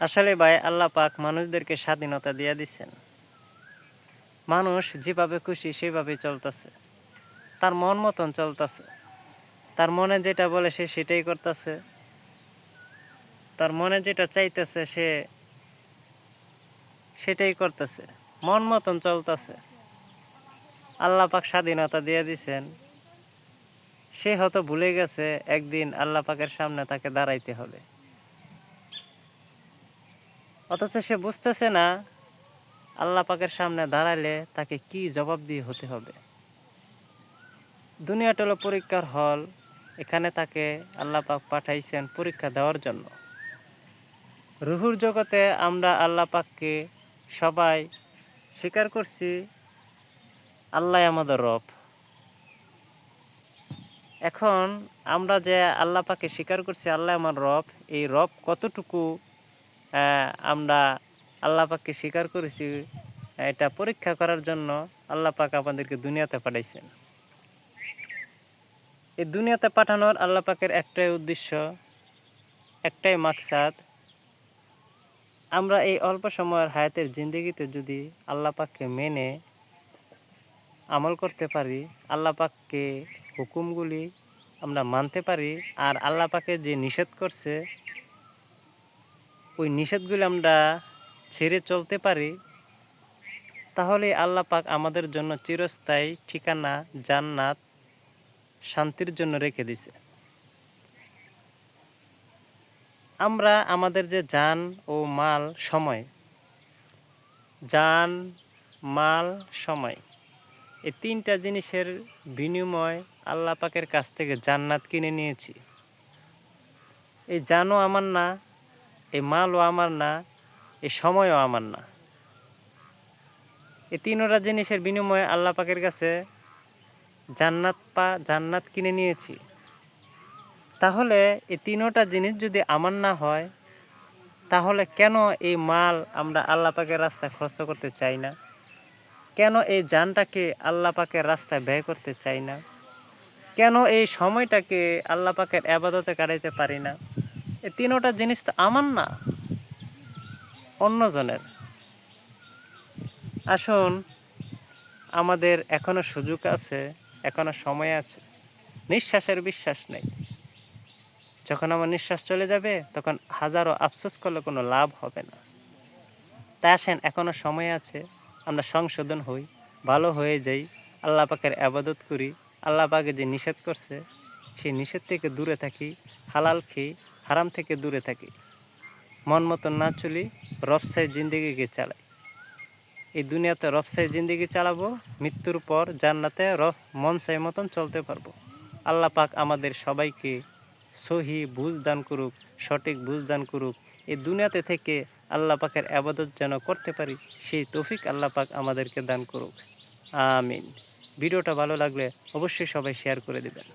আসলে ভাই, আল্লাহ পাক মানুষদেরকে স্বাধীনতা দিয়ে দিচ্ছেন মানুষ যেভাবে খুশি সেভাবে চলতেছে। তার মন মতন চলতেছে। তার মনে যেটা বলে সে সেটাই করতেছে। তার মনে যেটা চাইতেছে সে সেটাই করতেছে। মন মতন চলতেছে। আল্লাহ পাক স্বাধীনতা দিয়ে দিছেন। সে হয়তো ভুলে গেছে, একদিন আল্লাহ পাকের সামনে তাকে দাঁড়াইতে হবে। অথচ সে বুঝতেছে না, আল্লাহ পাকের সামনে দাঁড়ালে তাকে কি জবাব দিয়ে হতে হবে। দুনিয়াটা হলো পরীক্ষার হল, এখানে তাকে আল্লাহ পাক পাঠাইছেন পরীক্ষা দেওয়ার জন্য। রুহুর জগতে আমরা আল্লাহ পাককে সবাই স্বীকার করছি, আল্লাহ আমাদের রব। এখন আমরা যে আল্লাহ পাকে স্বীকার করছি, আল্লাহ আমার রব, এই রব কতটুকু আমরা আল্লাহ পাককে স্বীকার করেছি, এটা পরীক্ষা করার জন্য আল্লাহ পাক আমাদেরকে দুনিয়াতে পাঠাইছেন। এই দুনিয়াতে পাঠানোর আল্লাহ পাকের একটাই উদ্দেশ্য, একটাই মাকসাদ, আমরা এই অল্প সময়ের হায়াতের জিন্দগিতে যদি আল্লাহ পাককে মেনে আমল করতে পারি, আল্লাহ পাককে হুকুমগুলি আমরা মানতে পারি, আর আল্লাহ পাকে যে নিষেধ করছে ওই নিষেধগুলি আমরা ছেড়ে চলতে পারি, তাহলে আল্লাহ পাক আমাদের জন্য চিরস্থায়ী ঠিকানা জান্নাত শান্তির জন্য রেখে দিছে আমরা আমাদের যে যান ও মাল সময় যান মাল, সময়, এই তিনটা জিনিসের বিনিময় আল্লাহ পাকের কাছ থেকে জান্নাত কিনে নিয়েছি। এই জানও আমার না এই মালও আমার না, এই সময়ও আমার না। এই তিনোটা জিনিসের বিনিময়ে আল্লাহ পাকের কাছে জান্নাত পা, জান্নাত কিনে নিয়েছি। তাহলে এই তিনোটা জিনিস যদি আমার না হয়, তাহলে কেন এই মাল আমরা আল্লাহ পাকের রাস্তায় খরচ করতে চাই না? কেন এই যানটাকে আল্লাহ পাকের রাস্তায় ব্যয় করতে চাই না? কেন এই সময়টাকে আল্লাহ পাকের আবাদতে কাটাইতে পারি না? এই তিনোটা জিনিস তো আমার না, অন্যজনের। আসুন, আমাদের এখনও সুযোগ আছে, এখনও সময় আছে। নিঃশ্বাসের বিশ্বাস নেই। যখন আমার নিঃশ্বাস চলে যাবে, তখন হাজারো আফসোস করলে কোনো লাভ হবে না। তাই আসেন, এখনও সময় আছে, আমরা সংশোধন হই, ভালো হয়ে যাই, আল্লাহ পাকের আবাদত করি। আল্লাহ পাকে যে নিষেধ করছে, সেই নিষেধ থেকে দূরে থাকি, হালাল খেয়ে হারাম থেকে দূরে থাকি। মন মতন না চলি রফসাই জিন্দিগিকে চালাই। এই দুনিয়াতে রফসাই জিন্দিগি চালাবো, মৃত্যুর পর জান্নাতে রফ মন চাই মতন চলতে পারব। আল্লাহ পাক আমাদের সবাইকে সহি বুঝ দান করুক, সঠিক বুঝ দান করুক। এই দুনিয়াতে থেকে আল্লাহ পাকের আবাদত যেন করতে পারি, সেই তৌফিক আল্লাহ পাক আমাদেরকে দান করুক। আমিন। ভিডিওটা ভালো লাগলে অবশ্যই সবাই শেয়ার করে দেবেন।